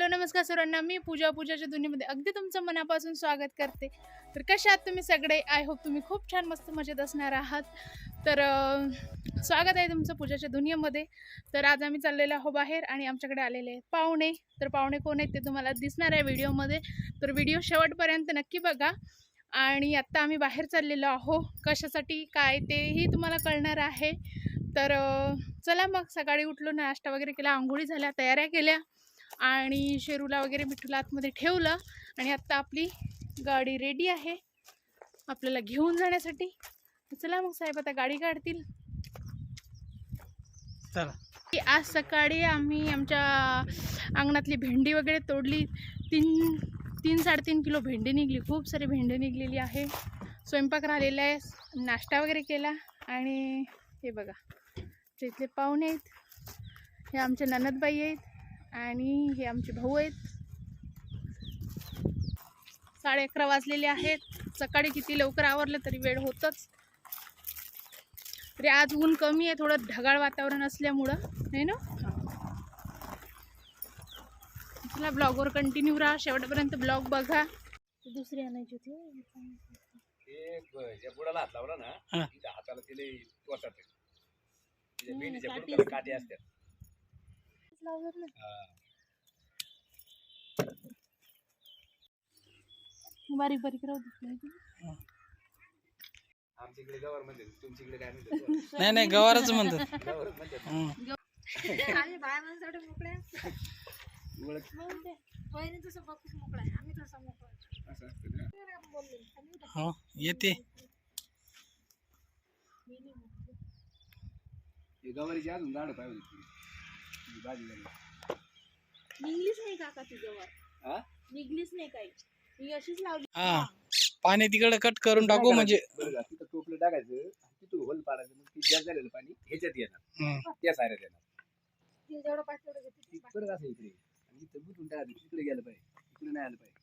Hello नमस्कार सर्वांना मी पूजा पूजाच्या दुनियेमध्ये अगदी तुमचं मनापासून स्वागत करते. तर कशा आहात तुम्ही सगळे? आय होप तुम्ही खूप छान मस्त मजेत असणार आहात. तर स्वागत आहे तुमचं पूजाच्या दुनियेमध्ये तर आज आम्ही चाललेलो आहो बाहेर आणि आमच्याकडे आलेले आहेत पाहुणे. तर पाहुणे कोण आहेत ते तुम्हाला दिसणार आहे व्हिडिओमध्ये. तर व्हिडिओ शेवटपर्यंत नक्की बघा. आणि आत्ता आम्ही बाहेर चाललेलो आहो कशासाठी काय तेही तुम्हाला कळणार आहे. तर चला मग. सकाळी उठलो नाश्ता वगैरे केला आंघोळी झाल्या तयाऱ्या केल्या. आणि शेरूला वगैरे मिठूला आतमध्ये ठेवलं आणि आत्ता आपली गाडी रेडी आहे. आपल्याला घेऊन जाण्यासाठी. चला मग साहेब आता गाडी काढतील. चला. की आज सकाळी आम्ही आमच्या अंगणातली भेंडी वगैरे तोडली. तीन तीन साडेतीन किलो भेंडी निघली. खूप सारी भेंडी निघलेली आहे. स्वयंपाक राहिलेला आहे. नाश्ता वगैरे केला. आणि हे बघा इथले पाहुणे आहेत. हे आमच्या ननदबाई आहेत. आणि हे आमचे भाऊ आहेत. साडे अकरा वाजलेले आहेत. सकाळी किती लवकर आवरलं तरी वेळ होतच. तरी आज ऊन कमी आहे थोडं ढगाळ वातावरण असल्यामुळं. नाही ना? चला ब्लॉगवर कंटिन्यू राहा. शेवटपर्यंत ब्लॉग बघा. दुसरी आणायची होती. बुडाला लावला ना हा. हाताला तिले असते. काटे असतात. लावलं ना. हा. बारीक बारीक राहू देत नाही ती. आमच्या इकडे गवर म्हणते तुमच्या इकडे काय म्हणते नाही नाही गवारच म्हणतात. हं. आम्ही बाया माणसाकडे मोकळे हो येते. हे गवारीची अजून झाडं पाहिजे तुझी भाजी झाली निघलीच नाही काका तुझ्यावर. हा? निघलीच नाही काही. मी अशीच लावली. हा. पाणी तिकडे कट करून टाकू म्हणजे तिथं टोपलं टाकायचं तिथून होल पाडायचं मग ती जास्त झालेलं पाणी ह्याच्यात येणार. हं. त्या साऱ्यात येणार ती जेवढं पाहिजे तेवढं घेते ती परत असं इकडे आणि इथं बुजून टाकायचं तिकडे गेलं पाहिजे इकडे नाही आलं पाहिजे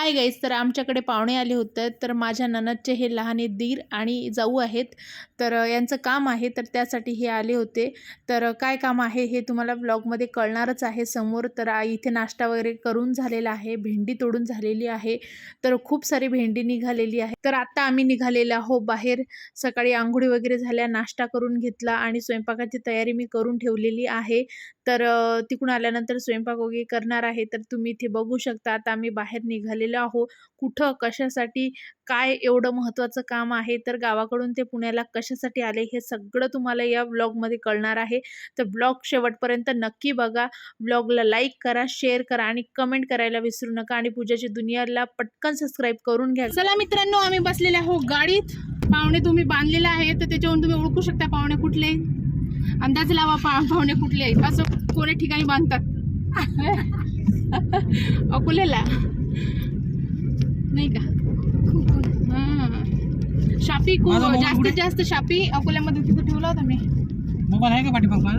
हाय गाईज तर आमच्याकडे पाहुणे आले होते. तर माझ्या ननदचे हे लहान दीर आणि जाऊ आहेत. तर यांचं काम आहे तर त्यासाठी हे आले होते. तर काय काम आहे हे तुम्हाला ब्लॉगमध्ये कळणारच आहे समोर. तर इथे नाश्ता वगैरे करून झालेला आहे भेंडी तोडून झालेली आहे. तर खूप सारी भेंडी निघालेली आहे. तर आता आम्ही निघालेलो आहो बाहेर. सकाळी आंघोळी वगैरे झाल्या नाश्ता करून घेतला आणि स्वयंपाकाची तयारी मी करून ठेवलेली आहे. तर तिकडून आल्यानंतर स्वयंपाक वगैरे करणार आहे तर तुम्ही इथे बघू शकता. आता आम्ही बाहेर निघालेलो आहो कुठं कशासाठी काय एवढं महत्त्वाचं काम आहे? तर गावाकडून ते पुण्याला कशासाठी आले हे सगळं तुम्हाला या ब्लॉगमध्ये कळणार आहे. तर ब्लॉग शेवटपर्यंत नक्की बघा. ब्लॉगला लाईक करा शेअर करा आणि कमेंट करायला विसरू नका आणि पूजाची दुनियाला पटकन सबस्क्राईब करून घ्या. चला मित्रांनो आम्ही बसलेले आहो गाडीत. पाहुणे तुम्ही बांधलेले आहे तर त्याच्यावरून तुम्ही ओळखू शकता पाहुणे कुठले. अंदाज लावा पा पाहुणे कुठले आहेत? असं कोणी ठिकाणी बांधतात? अकोल्याला? नाही का? हां. शापी खूप जास्तीत? जास्त शापी अकोल्यामध्ये तिथं ठेवला होता मी. मोबाईल आहे का पाठीमाग माझा?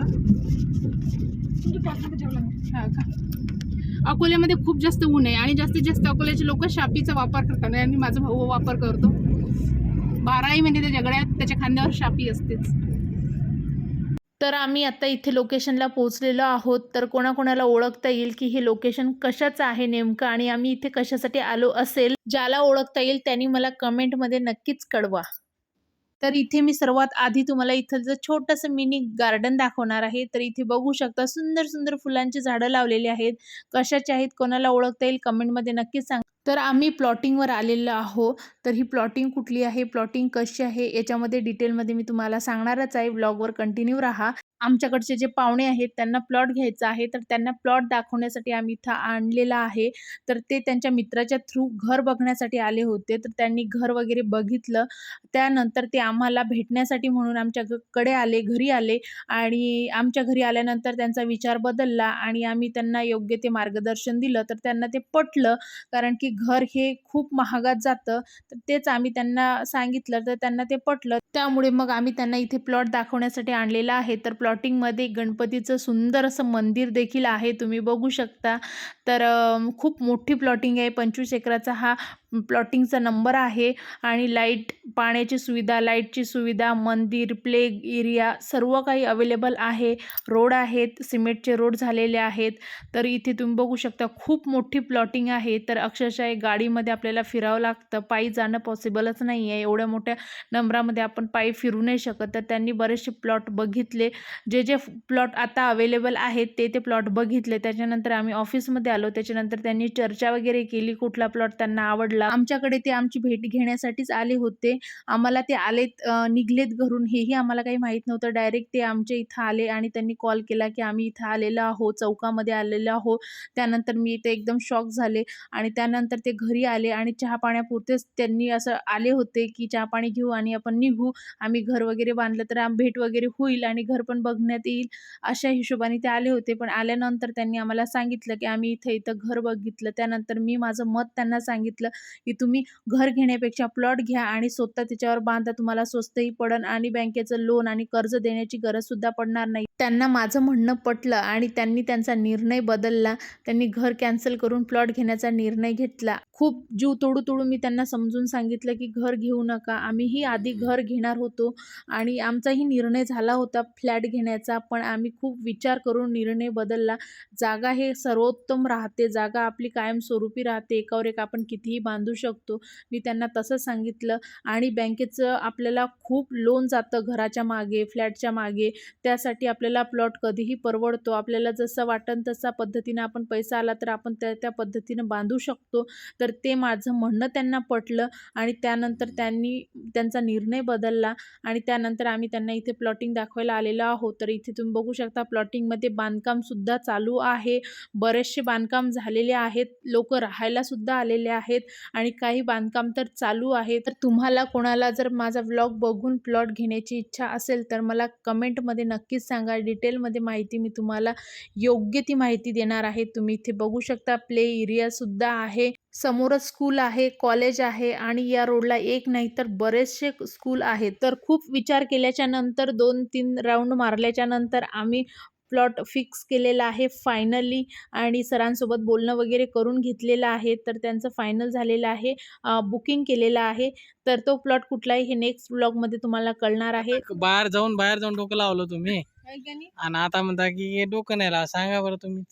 हा का? अकोल्यामध्ये खूप जास्त ऊन आहे आणि जास्तीत जास्त अकोल्याचे लोक शापीचा वापर करतात. आणि माझा भाऊ वापर करतो. बाराही महिने त्या जगड्यात त्याच्या खांद्यावर शापी असतेच. तर आम्ही आता इथे लोकेशनला पोहोचलेलो आहोत. तर कोणाकोणाला ओळखता येईल की हे लोकेशन कशाचं आहे नेमकं आणि आम्ही इथे कशासाठी आलो असेल ज्याला ओळखता येईल त्यांनी मला कमेंटमध्ये नक्कीच कळवा. तर इथे मी सर्वात आधी तुम्हाला इथं जर छोटंसं मिनी गार्डन दाखवणार आहे तर इथे बघू शकता सुंदर सुंदर फुलांची झाडं लावलेली आहेत. कशाचे आहेत कोणाला ओळखता येईल कमेंटमध्ये नक्कीच सांग. तर आम्ही प्लॉटिंगवर आलेलो आहो तर ही प्लॉटिंग कुठली आहे? प्लॉटिंग कशी आहे? याच्यामध्ये डिटेलमध्ये मी तुम्हाला सांगणारच आहे. ब्लॉगवर कंटिन्यू राहा. आमच्याकडचे जे पाहुणे आहेत त्यांना प्लॉट घ्यायचा आहे. तर त्यांना प्लॉट दाखवण्यासाठी आम्ही इथं आणलेला आहे. तर ते त्यांच्या मित्राच्या थ्रू घर बघण्यासाठी आले होते. तर त्यांनी घर वगैरे बघितलं. त्यानंतर ते आम्हाला भेटण्यासाठी म्हणून आमच्या आले घरी आले. आणि आमच्या घरी आल्यानंतर त्यांचा विचार बदलला आणि आम्ही त्यांना योग्य ते मार्गदर्शन दिलं. तर त्यांना ते पटलं. कारण की घर हे खूप महागात जातं तर तेच आम्ही त्यांना सांगितलं तर त्यांना ते पटलं. त्यामुळे मग आम्ही त्यांना इथे प्लॉट दाखवण्यासाठी आणलेला आहे. तर प्लॉटिंगमध्ये गणपतीचं सुंदर असं मंदिर देखील आहे तुम्ही बघू शकता. तर खूप मोठी प्लॉटिंग आहे. पंचवीस एकराचा हा प्लॉटिंगचा नंबर आहे आणि लाइट पाण्याची सुविधा लाईटची सुविधा मंदिर प्ले एरिया सर्व काही अवेलेबल आहे. रोड आहेत सिमेंटचे रोड झालेले आहेत. तर इथे तुम्ही बघू शकता खूप मोठी प्लॉटिंग आहे. तर अक्षरशः एक गाडीमध्ये आपल्याला फिरावं लागतं. पायी जाणं पॉसिबलच नाही आहे एवढ्या मोठ्या नंबरामध्ये आपण पायी फिरू नाही शकत. तर त्यांनी बरेचसे प्लॉट बघितले. जे जे प्लॉट आता अवेलेबल आहेत ते ते प्लॉट बघितले. त्याच्यानंतर आम्ही ऑफिसमध्ये आलो. त्याच्यानंतर त्यांनी चर्चा वगैरे केली कुठला प्लॉट त्यांना आवडला. आमच्याकडे ते आमची भेट घेण्यासाठीच आले होते. आम्हाला ते आलेत निघलेत घरून हेही आम्हाला काही माहीत नव्हतं. डायरेक्ट ते आमच्या इथं आले आणि त्यांनी कॉल केला की आम्ही इथं आलेलो आहो चौकामध्ये आलेलो आहो त्यानंतर मी इथे एकदम शॉक झाले आणि त्यानंतर ते घरी आले आणि चहा पाण्यापुरतेच त्यांनी असं आले होते की चहा पाणी घेऊ आणि आपण निघू. आम्ही घर वगैरे बांधलं तर आम भेट वगैरे होईल आणि घर पण बघण्यात येईल अशा हिशोबाने ते आले होते. पण आल्यानंतर त्यांनी आम्हाला सांगितलं की आम्ही इथं इथं घर बघितलं. त्यानंतर मी माझं मत त्यांना सांगितलं की तुम्ही घर घेण्यापेक्षा प्लॉट घ्या आणि स्वतः त्याच्यावर बांधा तुम्हाला स्वस्तही पडन आणि बँकेचं लोन आणि कर्ज देण्याची गरजसुद्धा पडणार नाही. त्यांना माझं म्हणणं पटलं आणि त्यांनी त्यांचा निर्णय बदलला. त्यांनी घर कॅन्सल करून प्लॉट घेण्याचा निर्णय घेतला. खूप जीव तोडू तोडू मी त्यांना समजून सांगितलं की घर घेऊ नका. आम्हीही आधी घर घेणार होतो आणि आमचाही निर्णय झाला होता फ्लॅट घेण्याचा पण आम्ही खूप विचार करून निर्णय बदलला. जागा हे सर्वोत्तम राहते. जागा आपली कायमस्वरूपी राहते. एकावर एक आपण कितीही बांध बांधू शकतो. मी त्यांना तसं सांगितलं. आणि बँकेचं आपल्याला खूप लोन जातं घराच्या मागे फ्लॅटच्या मागे. त्यासाठी आपल्याला प्लॉट कधीही परवडतो. आपल्याला जसं वाटन तसा पद्धतीनं आपण पैसा आला तर आपण त्या त्या पद्धतीनं बांधू शकतो. तर ते माझं म्हणणं त्यांना पटलं आणि त्यानंतर त्यांनी त्यांचा निर्णय बदलला. आणि त्यानंतर आम्ही त्यांना इथे प्लॉटिंग दाखवायला आलेलो आहोत. तर इथे तुम्ही बघू शकता प्लॉटिंगमध्ये बांधकामसुद्धा चालू आहे. बरेचसे बांधकाम झालेले आहेत. लोक राहायलासुद्धा आलेले आहेत. आणि काही बांधकाम तर चालू आहे. तर तुम्हाला कोणाला जर माझा व्लॉग बघून प्लॉट घेण्याची इच्छा असेल तर मला कमेंटमध्ये नक्कीच सांगा. डिटेलमध्ये माहिती मी तुम्हाला योग्य ती माहिती देणार आहे. तुम्ही इथे बघू शकता प्ले एरियासुद्धा आहे. समोरच स्कूल आहे कॉलेज आहे आणि या रोडला एक नाही तर बरेचसे स्कूल आहेत. तर खूप विचार केल्याच्यानंतर दोन तीन राऊंड मारल्याच्या नंतर आम्ही प्लॉट फिक्स केलेला आहे फायनली आणि सरांसोबत बोलणं वगैरे करून घेतलेलं आहे तर त्यांचं फायनल झालेलं आहे बुकिंग केलेलं आहे तर तो प्लॉट कुठला आहे हे नेक्स्ट ब्लॉगमध्ये तुम्हाला कळणार आहे. बाहेर जाऊन बाहेर जाऊन डोकं लावलं तुम्ही. आणि आता म्हणता की हे डोकं नाही लावा सांगा बरं तुम्ही.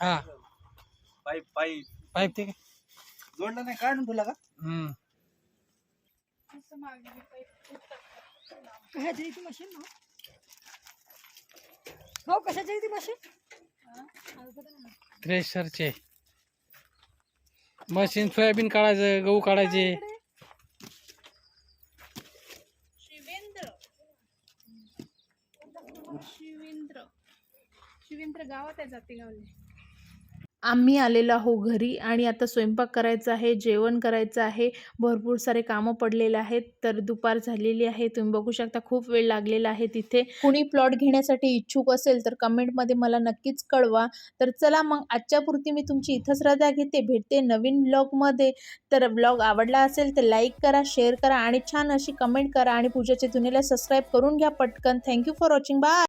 हा. Pipe pipe. पाईप ते? जोडला नाही काढून तुला का? हम्म. कशाची ती मशीन हो कशाची ती मशीन थ्रेशरचे मशीन सोयाबीन काढायचं गहू काढायचे. शिवेंद्र. शिवेंद्र. शिवेंद्र गावात आहे जाते गावले आम्ही आलेलो आहो घरी आणि आता स्वयंपाक करायचा आहे जेवण करायचं आहे भरपूर सारे कामं पडलेले आहेत तर दुपार झालेली आहे. तुम्ही बघू शकता खूप वेळ लागलेला आहे तिथे. कुणी प्लॉट घेण्यासाठी इच्छुक असेल तर कमेंटमध्ये मला नक्कीच कळवा. तर चला मग आजच्या पुरती मी तुमची इथंच रजा घेते. भेटते नवीन ब्लॉगमध्ये तर ब्लॉग आवडला असेल तर लाईक करा शेअर करा आणि छान अशी कमेंट करा आणि पूजाच्या दुनियाला सबस्क्राईब करून घ्या पटकन. Thank you for watching bye